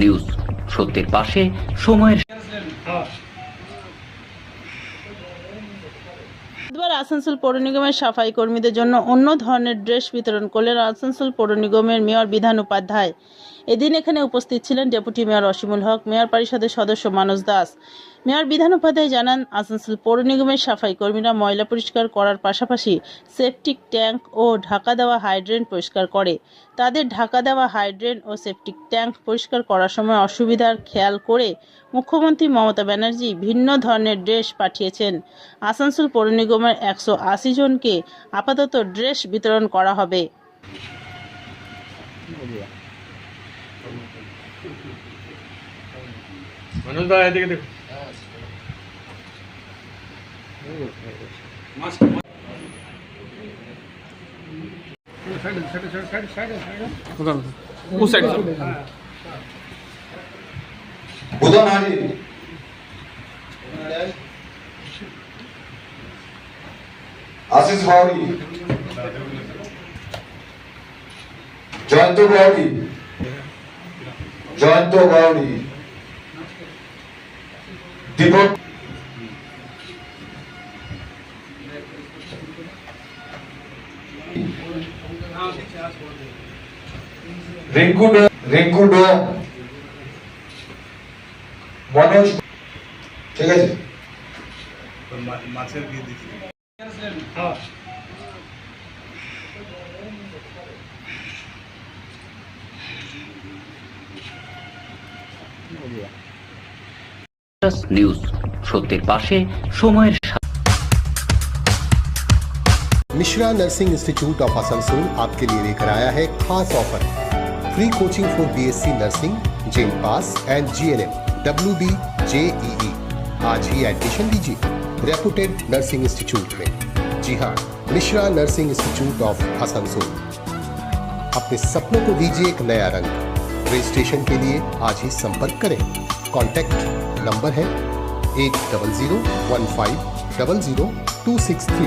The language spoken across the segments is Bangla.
নিউজ সত্যের পাশে সময়ের বুধবার আসানসোল পৌর নিগমের সাফাই কর্মীদের জন্য অন্য ধরনের ড্রেস বিতরণ করলেন আসানসোল পৌর নিগমের মেয়র বিধান উপাধ্যায়। এদিন এখানে উপস্থিত ছিলেন deputy mayor Asimul Haque, mayor পরিষদের সদস্য মানস দাস। মেয়র বিধান উপাধ্যায় জানান, আসানসোল পৌর নিগমের সাফাই কর্মীরা ময়লা পরিষ্কার করার পাশাপাশি সেপটিক ট্যাঙ্ক ও ঢাকা দেওয়া হাইড্রেন পরিষ্কার করে। তাদের ঢাকা দেওয়া হাইড্রেন ও সেপটিক ট্যাঙ্ক পরিষ্কার করার সময় অসুবিধার খেয়াল করে মুখ্যমন্ত্রী মমতা ব্যানার্জি ভিন্ন ধরনের ড্রেস পাঠিয়েছেন। আসানসোল পৌর নিগমের একশো আশি জনকে আপাতত ড্রেস বিতরণ করা হবে। মানুষ দা এদিকে দেখো বুধন হারি আশিস বাউরি জয়ন্ত বাউরি জয়ন্ত বাউরি দীপক। রিঙ্কু রিঙ্কু মনোজ। ঠিক আছে। মাছের দিয়ে দিচ্ছি। নিউজ সত্যের পাশে সময়ের Mishra nursing institute of Asansol आपके लिए लेकर आया है खास offer free coaching for BSc nursing gen pass and GNM W B JEE आज ही एडमिशन लीजिए रेपुटेड नर्सिंग इंस्टीट्यूट में जी हाँ Mishra nursing institute of Asansol अपने सपनों को दीजिए एक नया रंग रजिस्ट्रेशन के लिए आज ही संपर्क करें। कॉन्टैक्ट नंबर है eight double zero one five double zero two six three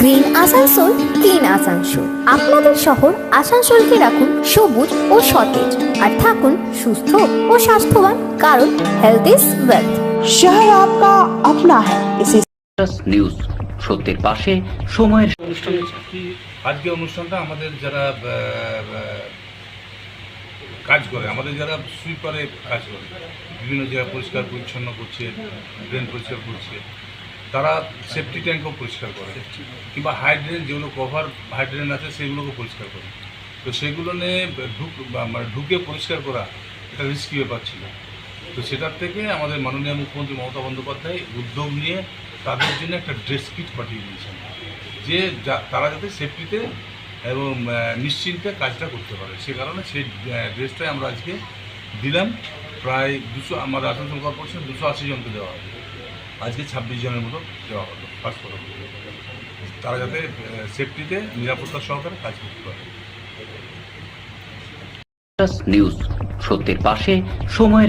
Green Asansol clean Asansol. আপনাদের শহর আসানসোলকে রাখুন সবুজ ও সতেজ আর থাকুন সুস্থ ও স্বাস্থ্যবান কারণ হেলথ ইজ ওয়েলথ শহর আপনা আপনা হ্যায় নিউজ সত্যের পাশে সময়ের আজকে অনুষ্ঠানটা আমাদের যারা কাজ করে আমাদের যারা সুইপারে কাজ করে বিভিন্ন জায়গায় পরিষ্কার পরিচ্ছন্ন করছে ড্রেন পরিষ্কার করছে তারা সেফটি ট্যাঙ্কও পরিষ্কার করে। কিংবা হাইড্রেন যেগুলো কভার হাইড্রেন আছে সেগুলোকে পরিষ্কার করে। তো সেগুলো নিয়ে ঢুক বা মানে ঢুকে পরিষ্কার করা এটা রিস্কি ব্যাপার ছিল। তো সেটার থেকে আমাদের মাননীয় মুখ্যমন্ত্রী মমতা বন্দ্যোপাধ্যায় উদ্যোগ নিয়ে তাদের জন্য একটা ড্রেস কিট পাঠিয়ে দিয়েছেন। যে যা- তারা যাতে সেফটিতে এবং নিশ্চিন্তে কাজটা করতে পারে। সে কারণে সেই ড্রেসটাই আমরা আজকে দিলাম। প্রায় দুশো আমাদের আসানসোল কর্পোরেশন দুশো আশি জনকে দেওয়া হবে। আজকে ছাব্বিশ জনের মতো দেওয়া হলো তারা যাতে সেফটিতে নিরাপত্তা সহকারে কাজ করতে পারে। নিউজ সত্যের পাশে, সময়ের